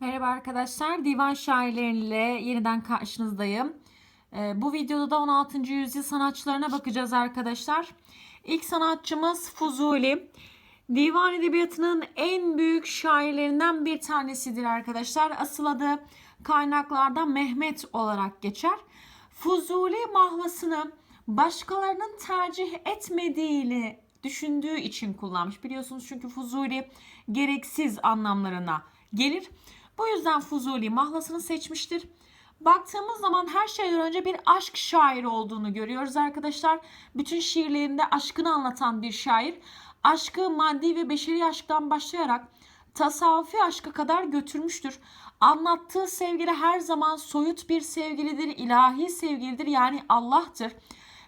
Merhaba arkadaşlar, divan şairleriyle yeniden karşınızdayım. Ee, bu videoda da 16. yüzyıl sanatçılarına bakacağız arkadaşlar. İlk sanatçımız Fuzuli. Divan edebiyatının en büyük şairlerinden bir tanesidir arkadaşlar. Asıl adı kaynaklarda Mehmet olarak geçer. Fuzuli mahlasını başkalarının tercih etmediğini düşündüğü için kullanmış. Biliyorsunuz çünkü Fuzuli gereksiz anlamlarına gelir. Bu yüzden Fuzuli mahlasını seçmiştir. Baktığımız zaman her şeyden önce bir aşk şairi olduğunu görüyoruz arkadaşlar. Bütün şiirlerinde aşkını anlatan bir şair. Aşkı maddi ve beşeri aşktan başlayarak tasavvufi aşka kadar götürmüştür. Anlattığı sevgili her zaman soyut bir sevgilidir, ilahi sevgilidir yani Allah'tır.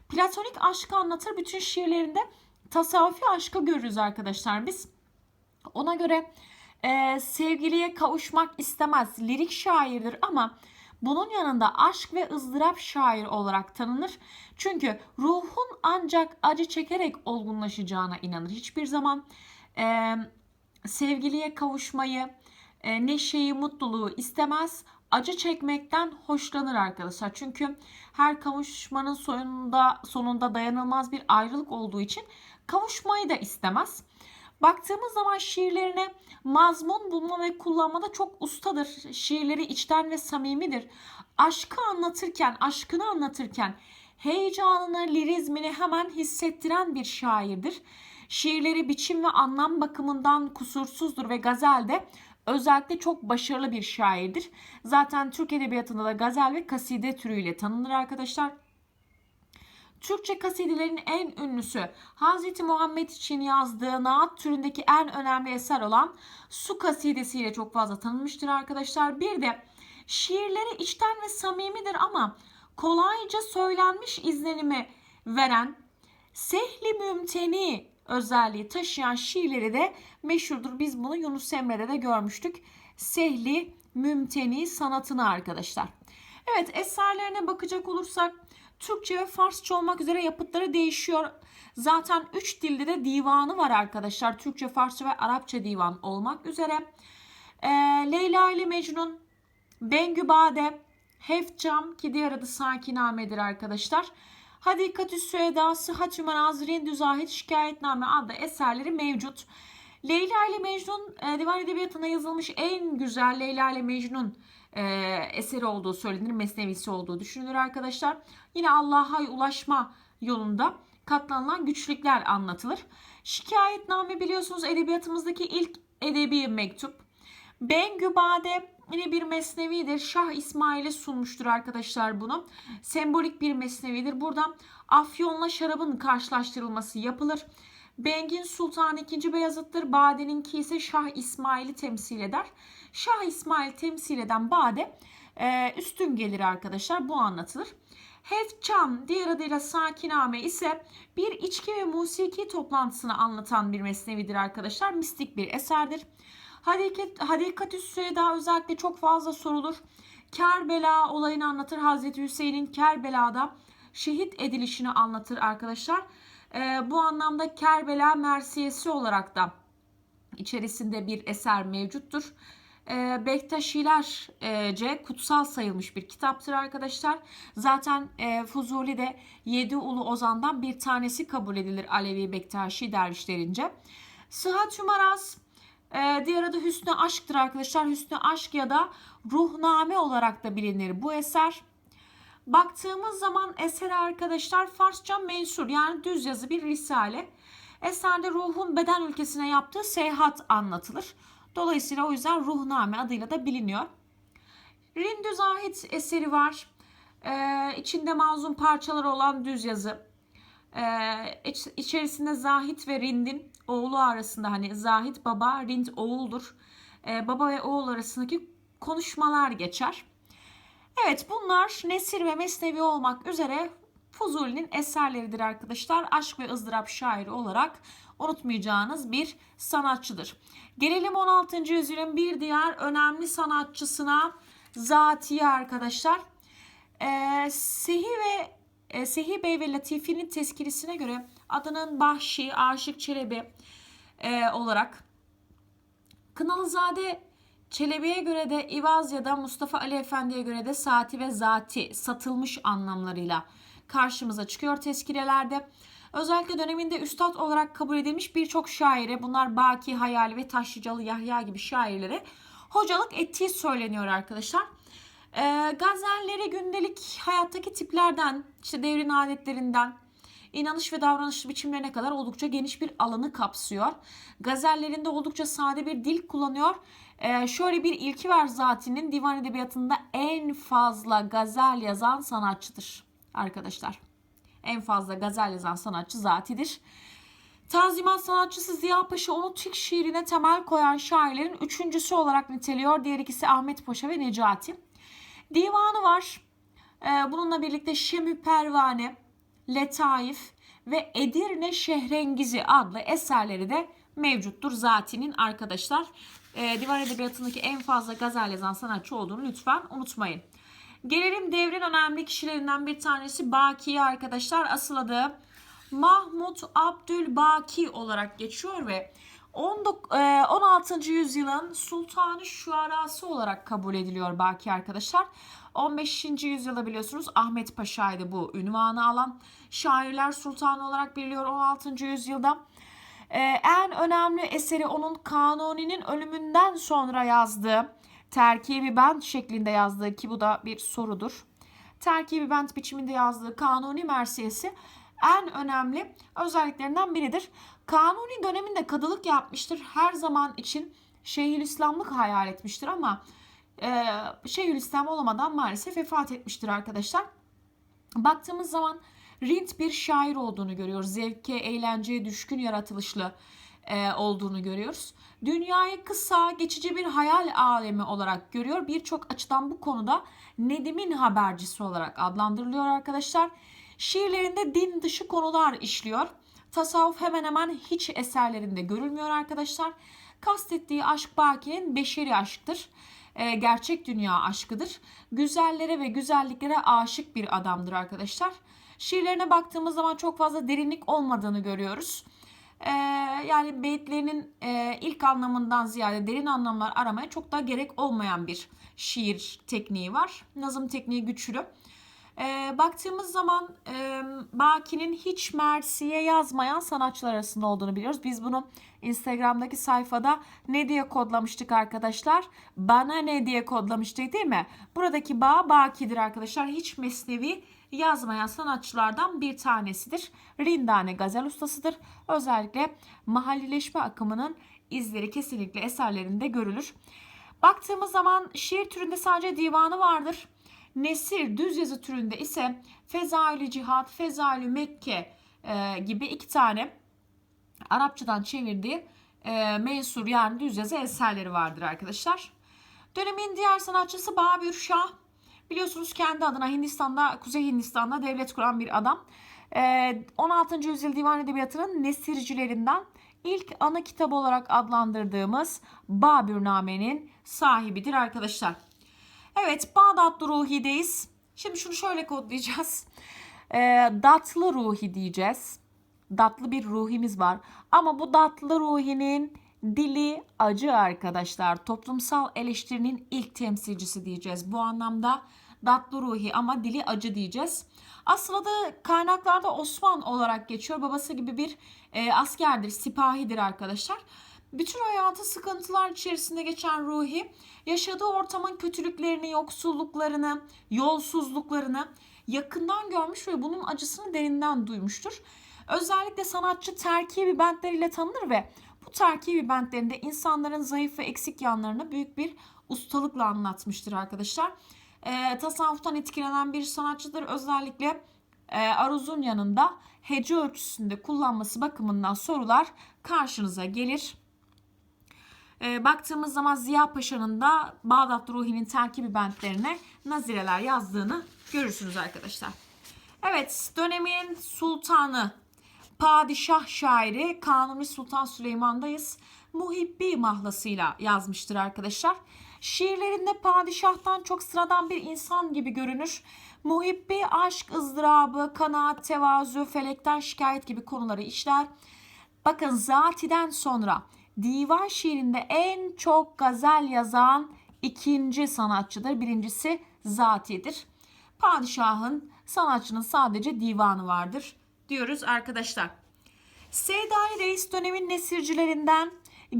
Platonik aşkı anlatır bütün şiirlerinde tasavvufi aşkı görürüz arkadaşlar biz. Ona göre e, sevgiliye kavuşmak istemez. Lirik şairdir ama bunun yanında aşk ve ızdırap şair olarak tanınır. Çünkü ruhun ancak acı çekerek olgunlaşacağına inanır. Hiçbir zaman e, sevgiliye kavuşmayı, e, neşeyi, mutluluğu istemez. Acı çekmekten hoşlanır arkadaşlar. Çünkü her kavuşmanın sonunda sonunda dayanılmaz bir ayrılık olduğu için kavuşmayı da istemez. Baktığımız zaman şiirlerine mazmun bulma ve kullanmada çok ustadır. Şiirleri içten ve samimidir. Aşkı anlatırken, aşkını anlatırken heyecanını, lirizmini hemen hissettiren bir şairdir. Şiirleri biçim ve anlam bakımından kusursuzdur ve gazelde özellikle çok başarılı bir şairdir. Zaten Türk Edebiyatı'nda da gazel ve kaside türüyle tanınır arkadaşlar. Türkçe kasidelerin en ünlüsü Hz. Muhammed için yazdığı naat türündeki en önemli eser olan Su kasidesiyle çok fazla tanınmıştır arkadaşlar. Bir de şiirleri içten ve samimidir ama kolayca söylenmiş izlenimi veren Sehli Mümteni özelliği taşıyan şiirleri de meşhurdur. Biz bunu Yunus Emre'de de görmüştük. Sehli Mümteni sanatını arkadaşlar. Evet eserlerine bakacak olursak Türkçe ve Farsça olmak üzere yapıtları değişiyor. Zaten 3 dilde de divanı var arkadaşlar. Türkçe, Farsça ve Arapça divan olmak üzere. Ee, Leyla ile Mecnun, Bengü Bade, Hefcam ki diğer adı Sakiname'dir arkadaşlar. Hadikatü Süeda, Sıhhat-ü Menazir, Düzahit, Şikayetname adlı eserleri mevcut. Leyla ile Mecnun e, divan edebiyatına yazılmış en güzel Leyla ile Mecnun e, eseri olduğu söylenir, mesnevisi olduğu düşünülür arkadaşlar. Yine Allah'a ulaşma yolunda katlanılan güçlükler anlatılır. Şikayetname biliyorsunuz edebiyatımızdaki ilk edebi mektup. Bengübade yine bir mesnevidir. Şah İsmail'e sunmuştur arkadaşlar bunu. Sembolik bir mesnevidir. Burada afyonla şarabın karşılaştırılması yapılır. Bengin Sultan II. Beyazıt'tır. Bade'ninki ise Şah İsmail'i temsil eder. Şah İsmail temsil eden Bade e, üstün gelir arkadaşlar. Bu anlatılır. Hefçam diğer adıyla Sakiname ise bir içki ve musiki toplantısını anlatan bir mesnevidir arkadaşlar. Mistik bir eserdir. Hadikat, Hadikatü Süeda özellikle çok fazla sorulur. Kerbela olayını anlatır. Hazreti Hüseyin'in Kerbela'da şehit edilişini anlatır arkadaşlar. E, bu anlamda Kerbela Mersiyesi olarak da içerisinde bir eser mevcuttur. E, Bektaşilerce kutsal sayılmış bir kitaptır arkadaşlar. Zaten e, Fuzuli de yedi ulu ozandan bir tanesi kabul edilir Alevi Bektaşi dervişlerince. Sıhhat Hümaraz e, diğer adı Hüsnü Aşk'tır arkadaşlar. Hüsnü Aşk ya da Ruhname olarak da bilinir bu eser. Baktığımız zaman eser arkadaşlar Farsça mensur yani düz yazı bir risale. Eserde ruhun beden ülkesine yaptığı seyahat anlatılır. Dolayısıyla o yüzden Ruhname adıyla da biliniyor. Rindü Zahid eseri var. Ee, içinde mazlum parçaları olan düz yazı. Ee, iç, içerisinde Zahid ve Rind'in oğlu arasında hani Zahid baba, Rind oğuldur. Ee, baba ve oğul arasındaki konuşmalar geçer. Evet bunlar Nesir ve Mesnevi olmak üzere Fuzuli'nin eserleridir arkadaşlar. Aşk ve ızdırap şairi olarak unutmayacağınız bir sanatçıdır. Gelelim 16. yüzyılın bir diğer önemli sanatçısına Zatiye arkadaşlar. Ee, Sehi ve e, Sehi Bey ve Latifi'nin tezkirisine göre adının Bahşi, Aşık Çelebi e, olarak Kınalızade Çelebi'ye göre de İvaz ya da Mustafa Ali Efendi'ye göre de saati ve zati satılmış anlamlarıyla karşımıza çıkıyor tezkirelerde. Özellikle döneminde üstad olarak kabul edilmiş birçok şaire bunlar Baki, Hayali ve Taşlıcalı Yahya gibi şairlere hocalık ettiği söyleniyor arkadaşlar. E, gazelleri gündelik hayattaki tiplerden, işte devrin adetlerinden, inanış ve davranış biçimlerine kadar oldukça geniş bir alanı kapsıyor. Gazellerinde oldukça sade bir dil kullanıyor. Ee, şöyle bir ilki var zatinin divan edebiyatında en fazla gazel yazan sanatçıdır arkadaşlar. En fazla gazel yazan sanatçı zatidir. Tanzimat sanatçısı Ziya Paşa onu Türk şiirine temel koyan şairlerin üçüncüsü olarak niteliyor. Diğer ikisi Ahmet Paşa ve Necati. Divanı var. Ee, bununla birlikte Şemü Pervane, Letaif ve Edirne Şehrengizi adlı eserleri de mevcuttur zatinin arkadaşlar. Ee, divan edebiyatındaki en fazla gazel yazan sanatçı olduğunu lütfen unutmayın. Gelelim devrin önemli kişilerinden bir tanesi Baki'ye arkadaşlar. Asıl adı Mahmut Abdülbaki olarak geçiyor ve 16. yüzyılın sultanı şuarası olarak kabul ediliyor Baki arkadaşlar. 15. yüzyılda biliyorsunuz Ahmet Paşa'ydı bu ünvanı alan. Şairler sultanı olarak biliniyor 16. yüzyılda. Ee, en önemli eseri onun Kanuni'nin ölümünden sonra yazdığı terkibi bent şeklinde yazdığı ki bu da bir sorudur. Terkibi bent biçiminde yazdığı Kanuni Mersiyesi en önemli özelliklerinden biridir. Kanuni döneminde kadılık yapmıştır. Her zaman için Şeyhülislamlık hayal etmiştir ama e, Şeyhülislam olamadan maalesef vefat etmiştir arkadaşlar. Baktığımız zaman Rint bir şair olduğunu görüyoruz. Zevke, eğlenceye düşkün yaratılışlı e, olduğunu görüyoruz. Dünyayı kısa, geçici bir hayal alemi olarak görüyor. Birçok açıdan bu konuda Nedim'in habercisi olarak adlandırılıyor arkadaşlar. Şiirlerinde din dışı konular işliyor. Tasavvuf hemen hemen hiç eserlerinde görülmüyor arkadaşlar. Kastettiği aşk Baki'nin beşeri aşktır. E, gerçek dünya aşkıdır. Güzellere ve güzelliklere aşık bir adamdır arkadaşlar. Şiirlerine baktığımız zaman çok fazla derinlik olmadığını görüyoruz. Ee, yani beyitlerinin e, ilk anlamından ziyade derin anlamlar aramaya çok da gerek olmayan bir şiir tekniği var. Nazım tekniği güçlü. Ee, baktığımız zaman e, Baki'nin hiç Mersi'ye yazmayan sanatçılar arasında olduğunu biliyoruz. Biz bunu Instagram'daki sayfada ne diye kodlamıştık arkadaşlar? Bana ne diye kodlamıştık değil mi? Buradaki bağ Baki'dir arkadaşlar. Hiç Mesnevi yazmayan sanatçılardan bir tanesidir. Rindane gazel ustasıdır. Özellikle mahallileşme akımının izleri kesinlikle eserlerinde görülür. Baktığımız zaman şiir türünde sadece divanı vardır. Nesir düz yazı türünde ise Fezaili Cihat, Fezaili Mekke e, gibi iki tane Arapçadan çevirdiği e, mensur yani düz yazı eserleri vardır arkadaşlar. Dönemin diğer sanatçısı Babür Şah. Biliyorsunuz kendi adına Hindistan'da, Kuzey Hindistan'da devlet kuran bir adam. 16. Ee, yüzyıl divan edebiyatının nesircilerinden ilk ana kitap olarak adlandırdığımız Babürname'nin sahibidir arkadaşlar. Evet Bağdat Ruhi'deyiz. Şimdi şunu şöyle kodlayacağız. E, datlı ruhi diyeceğiz. Datlı bir ruhimiz var. Ama bu datlı ruhinin dili acı arkadaşlar. Toplumsal eleştirinin ilk temsilcisi diyeceğiz. Bu anlamda datlı ruhi ama dili acı diyeceğiz. Aslında kaynaklarda Osman olarak geçiyor. Babası gibi bir e, askerdir, sipahidir arkadaşlar. Bütün hayatı sıkıntılar içerisinde geçen Ruhi, yaşadığı ortamın kötülüklerini, yoksulluklarını, yolsuzluklarını yakından görmüş ve bunun acısını derinden duymuştur. Özellikle sanatçı terkibi bentleriyle tanınır ve bu terkibi bentlerinde insanların zayıf ve eksik yanlarını büyük bir ustalıkla anlatmıştır arkadaşlar. E, tasavvuftan etkilenen bir sanatçıdır. Özellikle e, aruzun yanında hece ölçüsünde kullanması bakımından sorular karşınıza gelir. E, baktığımız zaman Ziya Paşa'nın da Bağdat Ruhi'nin terkibi bentlerine nazireler yazdığını görürsünüz arkadaşlar. Evet dönemin sultanı padişah şairi Kanuni Sultan Süleyman'dayız. Muhibbi mahlasıyla yazmıştır arkadaşlar. Şiirlerinde padişahtan çok sıradan bir insan gibi görünür. Muhibbi aşk, ızdırabı, kanaat, tevazu, felekten şikayet gibi konuları işler. Bakın zatiden sonra divan şiirinde en çok gazel yazan ikinci sanatçıdır. Birincisi Zati'dir. Padişahın, sanatçının sadece divanı vardır diyoruz arkadaşlar. Seyyid Ali Reis dönemin nesircilerinden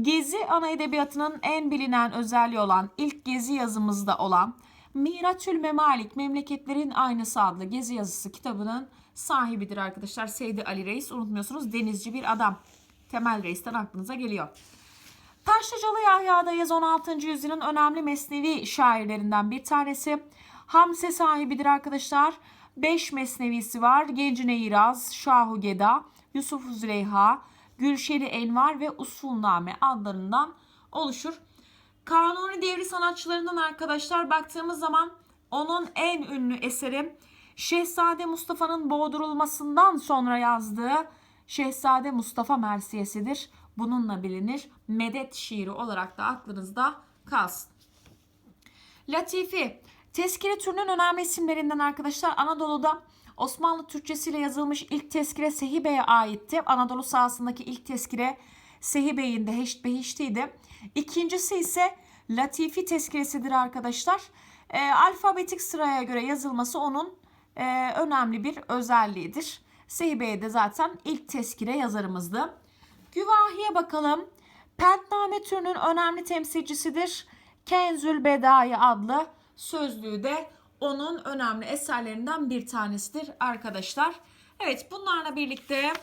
Gezi ana edebiyatının en bilinen özelliği olan ilk gezi yazımızda olan Miratül Memalik Memleketlerin Aynısı adlı gezi yazısı kitabının sahibidir arkadaşlar. Seyyid Ali Reis unutmuyorsunuz denizci bir adam. Temel Reis'ten aklınıza geliyor. Taşlıcalı Yahya'da yaz 16. yüzyılın önemli mesnevi şairlerinden bir tanesi. Hamse sahibidir arkadaşlar. 5 mesnevisi var. Gencine İraz, Şahu Geda, Yusuf Züleyha, Gülşeri Envar ve Usulname adlarından oluşur. Kanuni devri sanatçılarından arkadaşlar baktığımız zaman onun en ünlü eseri Şehzade Mustafa'nın boğdurulmasından sonra yazdığı Şehzade Mustafa Mersiyesidir. Bununla bilinir. Medet şiiri olarak da aklınızda kalsın. Latifi. Tezkire türünün önemli isimlerinden arkadaşlar Anadolu'da Osmanlı Türkçesiyle yazılmış ilk tezkire Sehibe'ye aitti. Anadolu sahasındaki ilk tezkire Sehibe'nin de Heşt Behişti'ydi. İkincisi ise Latifi tezkiresidir arkadaşlar. E, alfabetik sıraya göre yazılması onun e, önemli bir özelliğidir. Sehibe'ye de zaten ilk tezkire yazarımızdı. Güvahiye bakalım. Pentname türünün önemli temsilcisidir. Kenzül Bedai adlı sözlüğü de onun önemli eserlerinden bir tanesidir arkadaşlar. Evet bunlarla birlikte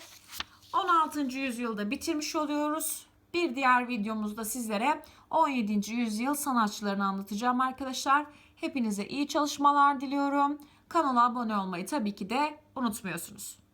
16. yüzyılda bitirmiş oluyoruz. Bir diğer videomuzda sizlere 17. yüzyıl sanatçılarını anlatacağım arkadaşlar. Hepinize iyi çalışmalar diliyorum. Kanala abone olmayı tabii ki de unutmuyorsunuz.